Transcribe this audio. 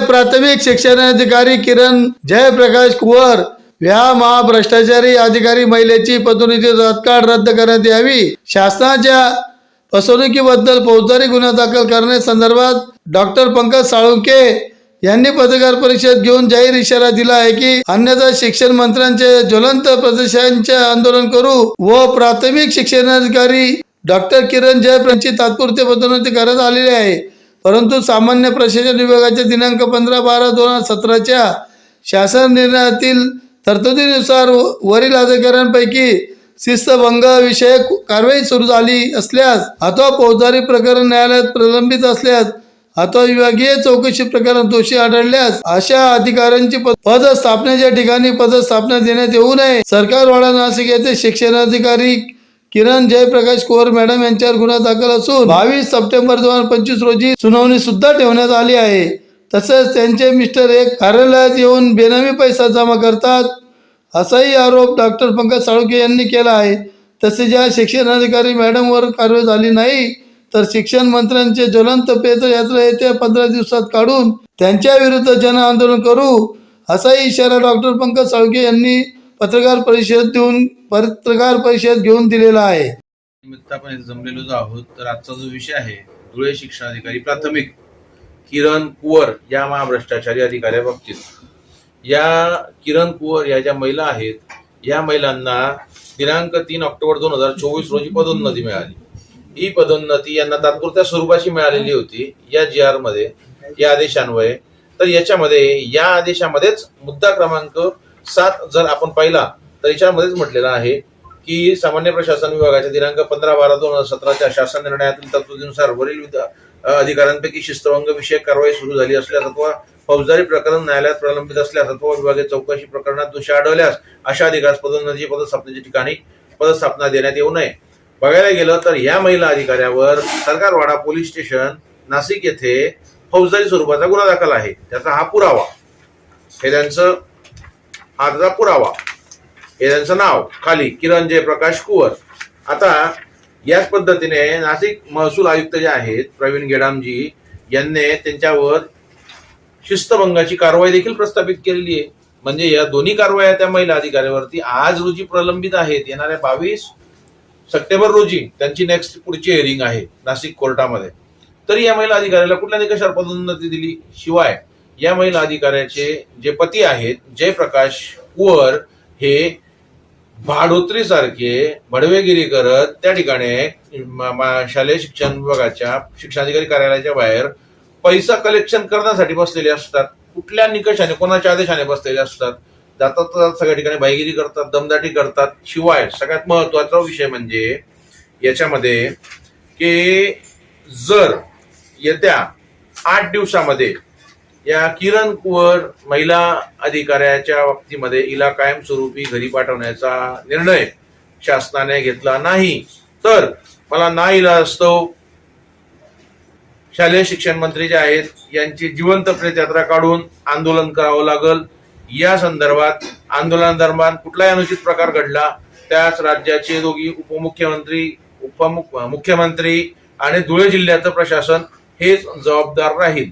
प्राथमिक शिक्षणाधिकारी किरण जयप्रकाश कुवर. या महाभ्रष्टाचारी अधिकारी महिलेची पदोन्नती तात्काळ रद्द करण्यात यावी. शासनाच्या फसवणुकीबद्दल फौजदारी गुन्हा दाखल करण्यासंदर्भात डॉक्टर पंकज साळुंके यांनी पत्रकार परिषद घेऊन जाहीर इशारा दिला आहे की अन्यथा शिक्षण मंत्र्यांचे ज्वलंत प्रदर्शनाचे आंदोलन करू व प्राथमिक शिक्षणाधिकारी डॉक्टर किरण जयप्रांची तात्पुरते पदोन्नती करण्यात आलेली आहे. परंतु सामान्य प्रशासन विभागाच्या दिनांक पंधरा बारा दोन हजार सतराच्या शासन निर्णयातील तरतुदीनुसार वरील अधिकाऱ्यांपैकी शिस्तभंग विषयक कारवाई सुरू झाली असल्यास अथवा फौजदारी प्रकरण न्यायालयात प्रलंबित असल्यास अथवा विभागीय चौकशी प्रकरण दोषी आढळल्यास अशा अधिकाऱ्यांची पद स्थापनेच्या ठिकाणी पदस्थापना देण्यात येऊ नये. सरकार वाडा नाशिक येथे शिक्षणाधिकारी किरण जयप्रकाश कुवर मॅडम यांच्यावर गुन्हा दाखल असून बावीस सप्टेंबर दोन हजार पंचवीस रोजी सुनावणी सुद्धा ठेवण्यात आली आहे. तसेच त्यांचे मिस्टर एक कार्यालयात येऊन बेनामी पैसा जमा करतात असाही आरोप डॉक्टर पंकज साळुके यांनी केला आहे. तसेच या शिक्षणाधिकारी मॅडमवर कारवाई झाली नाही तर शिक्षण मंत्र्यांचे ज्वलंत पेतयात्रा येत्या पंधरा दिवसात काढून त्यांच्या विरुद्ध जन आंदोलन करू असाही इशारा डॉक्टर पंकज साळुके यांनी पत्रकार परिषद देऊन पत्रकार परिषद घेऊन दिलेला आहे. निमित्त आपण इथे जमलेलो जो आहोत तर आजचा जो विषय आहे धुळे शिक्षणाधिकारी प्राथमिक किरण कुवर या महाभ्रष्टाचारी अधिकाऱ्याबाबतीत या किरण कुवर या ज्या महिला आहेत या महिलांना दिनांक तीन ऑक्टोबर दोन हजार चोवीस रोजी पदोन्नती मिळाली. ही पदोन्नती यांना तात्पुरत्या स्वरूपाची मिळालेली होती या जी आरमध्ये या आदेशान्वये. तर याच्यामध्ये या आदेशामध्येच मुद्दा क्रमांक सात जर आपण पाहिला तर याच्यामध्येच म्हटलेलं आहे की सामान्य प्रशासन विभागाच्या दिनांक पंधरा बारा दोन हजार सतराच्या शासन निर्णयातील तरतुदीनुसार वरील अधिकाऱ्यांपैकी शिस्तभंग विषयक कारवाई सुरू झाली असल्यास अथवा फौजदारी प्रकरण न्यायालयात प्रलंबित असल्यास अथवा विभागीय चौकशी प्रकरणात दोषी आढळल्यास अशा अधिकाऱ्यास पदोन्नती पदस्थापनेच्या ठिकाणी पदस्थापना देण्यात येऊ नये. बघायला गेलं तर या महिला अधिकाऱ्यावर सरकारवाडा पोलीस स्टेशन नाशिक येथे फौजदारी स्वरूपाचा गुन्हा दाखल आहे. त्याचा हा पुरावा. हे त्यांचं हा पुरावा. हे त्यांचं नाव खाली किरण जयप्रकाश कुवर. आता याच पद्धतीने नाशिक महसूल आयुक्त जे आहेत प्रवीण गेडामजी यांनी त्यांच्यावर शिस्तभंगाची कारवाई देखील प्रस्थापित केलेली आहे. म्हणजे या दोन्ही कारवाया त्या महिला अधिकाऱ्यावरती आज रोजी प्रलंबित आहेत. येणाऱ्या बावीस सप्टेंबर रोजी त्यांची नेक्स्ट पुढची हिअरिंग आहे नाशिक कोर्टामध्ये. तरी या महिला अधिकाऱ्याला कुठल्या निकषावर पदोन्नती दिली? शिवाय या महिला अधिकाऱ्याचे जे पती आहेत जयप्रकाश कुवर हे भाडोत्री सारखे भडवेगिरी करत त्या ठिकाणी शालेय शिक्षण विभागाच्या शिक्षणाधिकारी कार्यालयाच्या बाहेर पैसा कलेक्शन करण्यासाठी बसलेले असतात. कुठल्या निकषाने कोणाच्या आदेशाने बसलेले असतात? जातात जातात सगळ्या ठिकाणी बाईगिरी करतात दमदाटी करतात. शिवाय सगळ्यात महत्त्वाचा विषय म्हणजे याच्यामध्ये की जर येत्या आठ दिवसामध्ये या किरण कुवर महिला अधिकाऱ्याच्या बाबतीमध्ये हिला कायमस्वरूपी घरी पाठवण्याचा निर्णय शासनाने घेतला नाही. तर मला ना असतो. शालेय शिक्षण मंत्री जे आहेत यांची जिवंत प्रेतयात्रा काढून आंदोलन करावं लागल. या संदर्भात आंदोलनादरम्यान कुठलाही अनुचित प्रकार घडला त्याच राज्याचे दोघी उपमुख्यमंत्री उपमुख मुख्यमंत्री आणि धुळे जिल्ह्याचं प्रशासन हेच जबाबदार राहील.